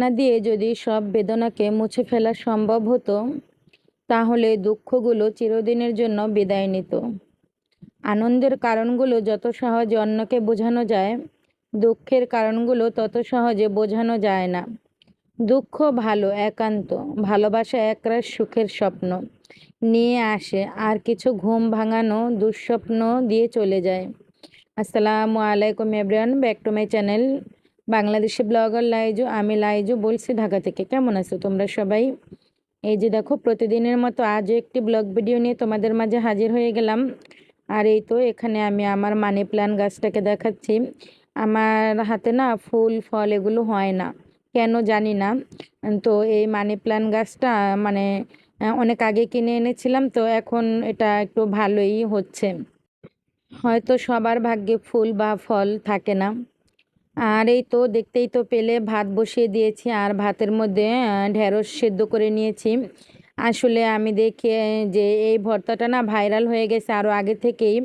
কান্না দিয়ে যদি সব বেদনাকে মুছে ফেলা সম্ভব হতো, তাহলে দুঃখগুলো চিরদিনের জন্য বিদায় নিত। আনন্দের কারণগুলো যত সহজে অন্যকে বোঝানো যায়, দুঃখের কারণগুলো তত সহজে বোঝানো যায় না। দুঃখ ভালো, একান্ত। ভালোবাসা একরাশ সুখের স্বপ্ন। নিয়ে আসে, আর কিছু ঘুম ভাঙানো দুঃস্বপ্ন দিয়ে চলে যায়। আসসালামু আলাইকুম everyone back to my channel Bangladeshi blogger Laiju, আমি লাইজু বলছি ঢাকা থেকে। কেমন আছো তোমরা সবাই? এই যে দেখো, প্রতিদিনের মতো আজও একটি ব্লগ ভিডিও নিয়ে তোমাদের মাঝে হাজির হয়ে গেলাম। আর এই তো এখানে আমি আমার মানি প্ল্যান গাছটাকে দেখাচ্ছি। আমার হাতে না ফুল, ফল এগুলো হয় না, কেন জানি না। তো এই মানি প্ল্যান্ট গাছটা মানে অনেক আগে কিনে এনেছিলাম, তো এখন এটা একটু ভালোই হচ্ছে। হয়তো সবার ভাগ্যে ফুল বা ফল থাকে না। আর এই তো দেখতেই তো পেলে, ভাত বসিয়ে দিয়েছি আর ভাতের মধ্যে ঢেঁড়স সেদ্ধ করে নিয়েছি। আসলে আমি দেখে যে এই ভর্তাটা না ভাইরাল হয়ে গেছে আরও আগে থেকেই।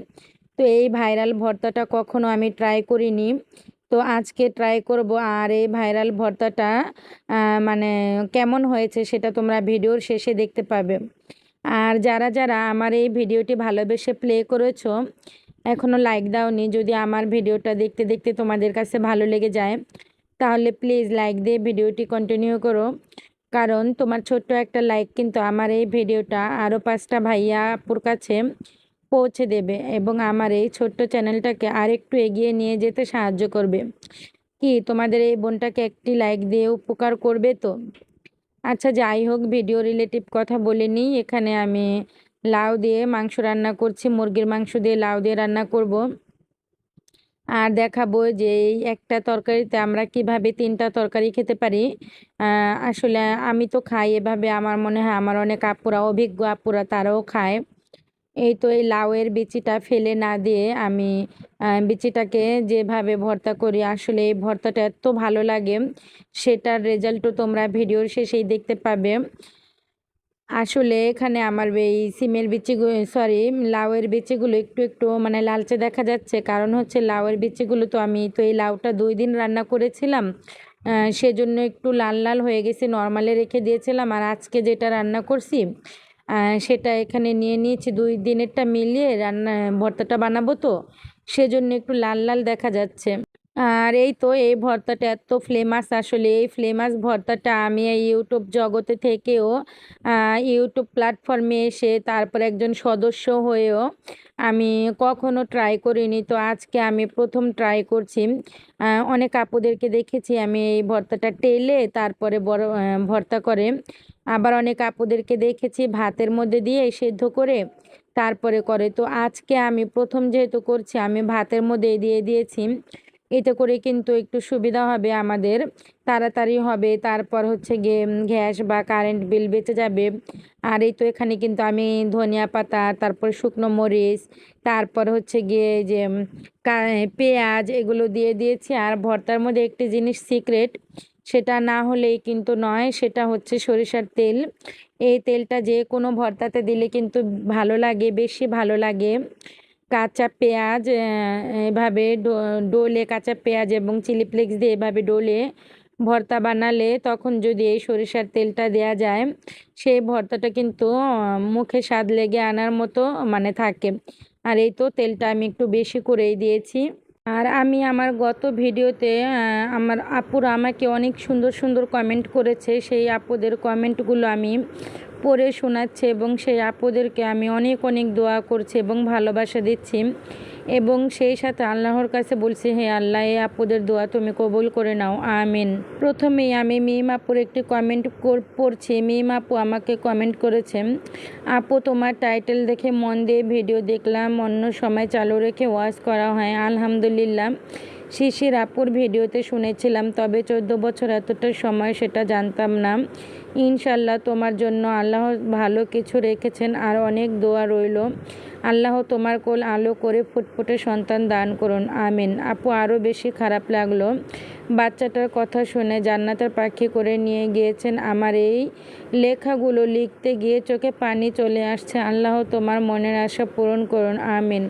তো এই ভাইরাল ভর্তাটা কখনো আমি ট্রাই করিনি। তো আজকে ট্রাই করব আর এই ভাইরাল ভর্তাটা মানে কেমন হয়েছে সেটা তোমরা ভিডিওর শেষে দেখতে পাবে। আর যারা যারা আমার এই ভিডিওটি ভালোবেসে প্লে করেছ এখনও লাইক দাওনি। যদি আমার ভিডিওটা দেখতে দেখতে তোমাদের কাছে ভালো লেগে যায়, তাহলে প্লিজ লাইক দিয়ে ভিডিওটি কন্টিনিউ করো। কারণ তোমার ছোট্ট একটা লাইক কিন্তু আমার এই ভিডিওটা আরও পাঁচটা ভাইয়া আপুর কাছে পৌঁছে দেবে এবং আমার এই ছোট্ট চ্যানেলটাকে আরেকটু এগিয়ে নিয়ে যেতে সাহায্য করবে। কি, তোমাদের এই বোনটাকে একটি লাইক দিয়ে উপকার করবে তো? আচ্ছা যাই হোক ভিডিও রিলেটিভ কথা বলে নিই। এখানে আমি লাউ দিয়ে মাংস রান্না করছি, মুরগির মাংস দিয়ে লাউ দিয়ে রান্না করব। আর দেখাবো যে এই একটা তরকারিতে আমরা কীভাবে তিনটা তরকারি খেতে পারি। আসলে আমি তো খাই এভাবে, আমার মনে হয় আমার অনেক আপুরা, অভিজ্ঞ আপুরা তারাও খায়। এই তো এই লাউয়ের বিচিটা ফেলে না দিয়ে আমি বিচিটাকে যেভাবে ভর্তা করি, আসলে এই ভর্তাটা এত ভালো লাগে, সেটার রেজাল্টও তোমরা ভিডিওর শেষেই দেখতে পাবে। আসলে এখানে আমার এই সিমের বিচিগুলো সরি লাউয়ের বিচিগুলো একটু একটু মানে লালচে দেখা যাচ্ছে। কারণ হচ্ছে লাউয়ের বিচিগুলো তো আমি তো এই লাউটা দুই দিন রান্না করেছিলাম। সেজন্য একটু লাল লাল হয়ে গেছে, নর্মালে রেখে দিয়েছিলাম। আর আজকে যেটা রান্না করছি সেটা এখানে নিয়ে নিয়েছি। দুই দিনেরটা মিলিয়ে রান্না ভর্তাটা বানাবো তো, সেজন্য একটু লাল লাল দেখা যাচ্ছে। আর এই তো এই ভর্তাটা এত ফেমাস আসলে। এই ফেমাস ভর্তাটা আমি এই ইউটিউব জগতে থেকেও ইউটিউব প্ল্যাটফর্মে এসে তারপর একজন সদস্য হয়েও আমি কখনো ট্রাই করিনি। তো আজকে আমি প্রথম ট্রাই করছি। অনেক আপুদেরকে দেখেছি আমি এই ভর্তাটা টেলে তারপরে বড় ভর্তা করে। আবার অনেক আপুদেরকে দেখেছি ভাতের মধ্যে দিয়ে সেদ্ধ করে তারপরে করে। তো আজকে আমি প্রথম যেহেতু করছি, আমি ভাতের মধ্যে দিয়ে দিয়েছি। এতে করে কিন্তু একটু সুবিধা হবে আমাদের। তাড়াতাড়ি হবে, তারপর হচ্ছে গিয়ে গ্যাস বা কারেন্ট বিল বেঁচে যাবে। আর এই তো এখানে কিন্তু আমি ধনিয়া পাতা, তারপর শুকনো মরিচ, তারপর হচ্ছে গিয়ে যে পেঁয়াজ এগুলো দিয়ে দিয়েছি। আর ভর্তার মধ্যে একটি জিনিস সিক্রেট, সেটা না হলেই কিন্তু নয়, সেটা হচ্ছে সরিষার তেল। এই তেলটা যে কোনো ভর্তাতে দিলে কিন্তু ভালো লাগে, বেশি ভালো লাগে। কাঁচা পেঁয়াজ এভাবে ডোলে কাঁচা পেঁয়াজ এবং চিলি ফ্লেক্স দিয়ে এভাবে ডোলে ভর্তা বানালে তখন যদি এই সরিষার তেলটা দেয়া যায়, সেই ভর্তাটা কিন্তু মুখে স্বাদ লেগে আনার মতো মানে থাকে। আর এই তো তেলটা আমি একটু বেশি করেই দিয়েছি। আর আমি আমার গত ভিডিওতে আমার আপুরা আমাকে অনেক সুন্দর সুন্দর কমেন্ট করেছে। সেই আপুদের কমেন্টগুলো আমি পড়ে শোনাচ্ছে এবং সেই আপুদেরকে আমি অনেক অনেক দোয়া করছি এবং ভালোবাসা দিচ্ছি। এবং সেই সাথে আল্লাহর কাছে বলছি, হে আল্লাহ, এই আপুদের দোয়া তুমি কবুল করে নাও। আমিন। প্রথমেই আমি মিম আপুর একটি কমেন্ট পড়ছি। মিম আপু আমাকে কমেন্ট করেছেন আপু, তোমার টাইটেল দেখে মন দিয়ে ভিডিও দেখলাম। অন্য সময় চালু রেখে ওয়াশ করা হয়। আলহামদুলিল্লাহ। শিশির আপুর ভিডিওতে শুনেছিলাম, তবে চোদ্দ বছর এতটা সময় সেটা জানতাম না। ইনশাল্লাহ তোমার জন্য আল্লাহ ভালো কিছু রেখেছেন আর অনেক দোয়া রইল। আল্লাহ তোমার কোল আলো করে ফুটফুটে সন্তান দান করুন। আমিন। আপু আরও বেশি খারাপ লাগল। বাচ্চাটার কথা শুনে জান্নাতের পাখি করে নিয়ে গিয়েছেন। আমার এই লেখাগুলো লিখতে গিয়ে চোখে পানি চলে আসছে। আল্লাহ তোমার মনের আশা পূরণ করুন। আমিন।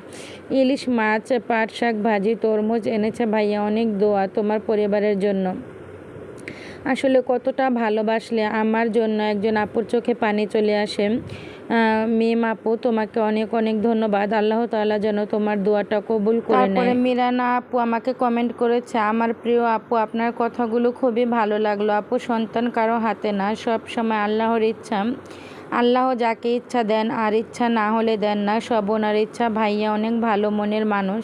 ইলিশ মাছ, পাট শাক, ভাজি, তরমুজ এনেছে ভাইয়া। অনেক দোয়া তোমার পরিবারের জন্য। আসলে কতটা ভালোবাসলে আমার জন্য একজন আপুর চোখে পানি চলে আসে। মেম আপু, তোমাকে অনেক অনেক ধন্যবাদ। আল্লাহ তাআলা যেন তোমার দোয়াটা কবুল করে নেয়। মিরানা আপু আমাকে কমেন্ট করেছে, আমার প্রিয় আপু, আপনার কথাগুলো খুবই ভালো লাগল আপু, সন্তান কারও হাতে না, সব সময় আল্লাহর ইচ্ছা। আল্লাহ যাকে ইচ্ছা দেন, আর ইচ্ছা না হলে দেন না, সব ওনার ইচ্ছা। ভাইয়া অনেক ভালো মনের মানুষ।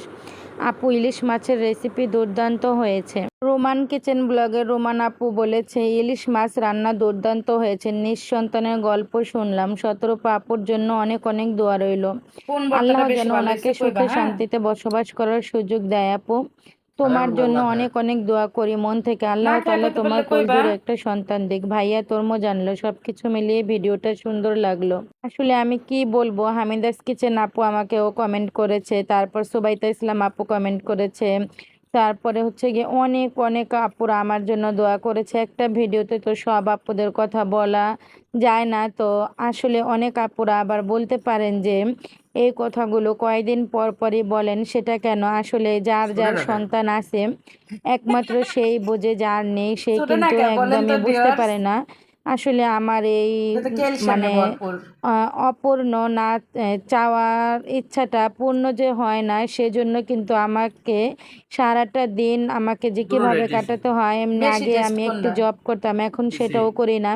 আপু ইলিশ মাছের রেসিপি দুর্দান্ত হয়েছে। রোমান কিচেন ব্লগের রোমান আপু বলেছে ইলিশ মাছ রান্না দুর্দান্ত হয়েছে। নিঃসন্তানের গল্প শুনলাম। সতরূপা আপুর জন্য অনেক অনেক দোয়া রইল। আল্লাহ যেন ওনাকে সুখে? শান্তিতে বসবাস করার সুযোগ দেয় আপু। তোমার জন্য অনেক অনেক দোয়া করি মন থেকে আল্লাহ তাআলা তোমার কইবা। একটা সন্তান দিক ভাইয়া তোর মো জানলো সবকিছু মিলিয়ে ভিডিওটা সুন্দর লাগল। আসলে আমি কি বলব? হামিদাস কিচেন আপু আমাকে ও কমেন্ট করেছে তারপর সুবাইতা ইসলাম আপু কমেন্ট করেছে। তারপরে হচ্ছে গিয়ে অনেক অনেক আপুরা আমার জন্য দোয়া করেছে। একটা ভিডিওতে তো সব আপুদের কথা বলা যায় না। তো আসলে অনেক আপুরা আবার বলতে পারেন যে এই কথাগুলো কয়দিন পর পরই বলেন সেটা কেন? আসলে যার যার সন্তান আছে একমাত্র সেই বোঝে যার নেই সে কিন্তু একদমই বুঝতে পারে না। আসলে আমার এই মানে অপূর্ণ না চাওয়ার ইচ্ছাটা পূর্ণ যে হয় না সেজন্য কিন্তু আমাকে সারাটা দিন আমাকে যে কীভাবে কাটাতে হয় এমনি আগে আমি একটু জব করতাম এখন সেটাও করি না।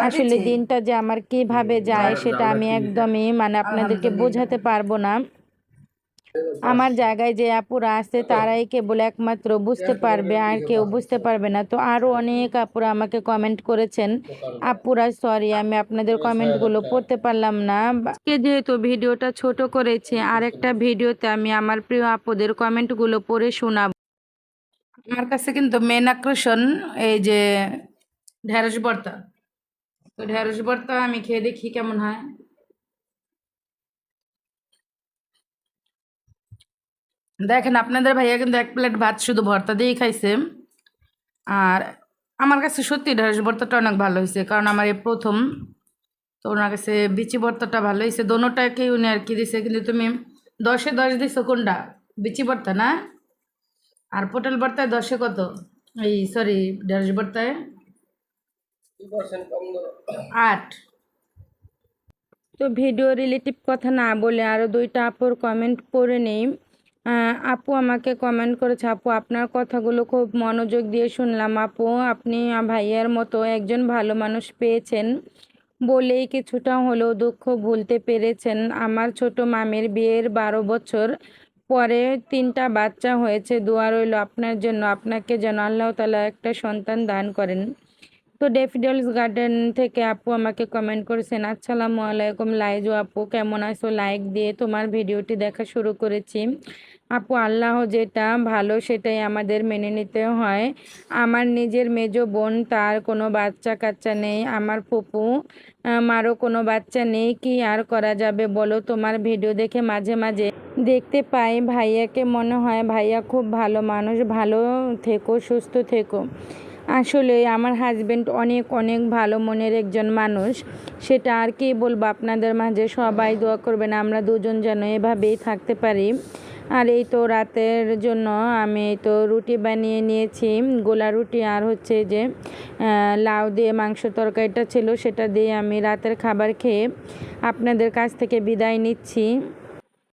আসলে দিনটা যে আমার কীভাবে যায় সেটা আমি একদমই মানে আপনাদেরকে বোঝাতে পারব না। আমার জায়গায় যে আপুরা আছে, তারাই কেবল একমাত্র বুঝতে পারবে আর কেউ বুঝতে পারবে না। তো আরও অনেক আপুরা আমাকে কমেন্ট করেছেন। আপুরা সরি আমি আপনাদের কমেন্টগুলো পড়তে পারলাম না। আজকে যেহেতু ভিডিওটা ছোট করেছি, আরেকটা ভিডিওতে আমি আমার প্রিয় আপুদের কমেন্টগুলো পড়ে শোনাবো। আমার কাছে কিন্তু মেন আকর্ষণ এই যে ঢেঁড়স ভর্তা। তো ঢেঁড়স ভর্তা আমি খেয়ে দেখি কেমন হয়। দেখেন, আপনাদের ভাইয়া কিন্তু এক প্লেট ভাত শুধু ভর্তা দিয়েই খাইছে। আর আমার কাছে সত্যি ঢেঁড়স ভর্তাটা অনেক ভালো হয়েছে, কারণ আমার এই প্রথম, তো ওনার কাছে বিচি ভর্তাটা ভালো হয়েছে। দোনোটাকে উনি আর কি দিছে, কিন্তু তুমি দশে দশ দিছো কোনটা? বিচি ভর্তা না? আর পটল ভর্তায় দশে কত? এই সরি ঢেঁড়স ভর্তায় আট। তো ভিডিও রিলেটিভ কথা না বলে আরও দুইটা আপুর কমেন্ট পড়ে নেই। আপু আমাকে কমেন্ট করেছে, আপু আপনার কথাগুলো খুব মনোযোগ দিয়ে শুনলাম। আপু, আপনি ভাইয়ার মতো একজন ভালো মানুষ পেয়েছেন বলেই কিছুটা হলেও দুঃখ ভুলতে পেরেছেন। আমার ছোট মামের বিয়ের বারো বছর পরে তিনটা বাচ্চা হয়েছে, দোয়া রইল আপনার জন্য। আপনাকে যেন আল্লাহ তালা একটা সন্তান দান করেন। তো ডেফিডলস গার্ডেন থেকে আপু আমাকে কমেন্ট করেছেন, আসসালামু আলাইকুম লাইজু আপু, কেমন আছো? লাইক দিয়ে তোমার ভিডিওটি দেখা শুরু করেছি। আপু, আল্লাহ যেটা ভালো সেটাই আমাদের মেনে নিতে হয়। আমার নিজের মেজ বোন, তার কোনো বাচ্চা কাচ্চা নেই। আমার ফুপু আমারও কোনো বাচ্চা নেই। কি আর করা যাবে বলো? তোমার ভিডিও দেখে মাঝে মাঝে দেখতে পাই। ভাইয়াকে মনে হয় ভাইয়া খুব ভালো মানুষ। ভালো থেকো, সুস্থ থেকো। আসলে আমার হাজব্যান্ড অনেক অনেক ভালো মনের একজন মানুষ। সেটা আর কি বলব? আপনাদের মাঝে সবাই দোয়া করবেন। আমরা দুজন যেন এভাবেই থাকতে পারি। আর এই তো রাতের জন্য আমি এই তো রুটি বানিয়ে নিয়েছি। গোলা রুটি আর হচ্ছে যে লাউ দিয়ে মাংস তরকারিটা ছিল, সেটা দিয়ে আমি রাতের খাবার খেয়ে আপনাদের কাছ থেকে বিদায় নিচ্ছি।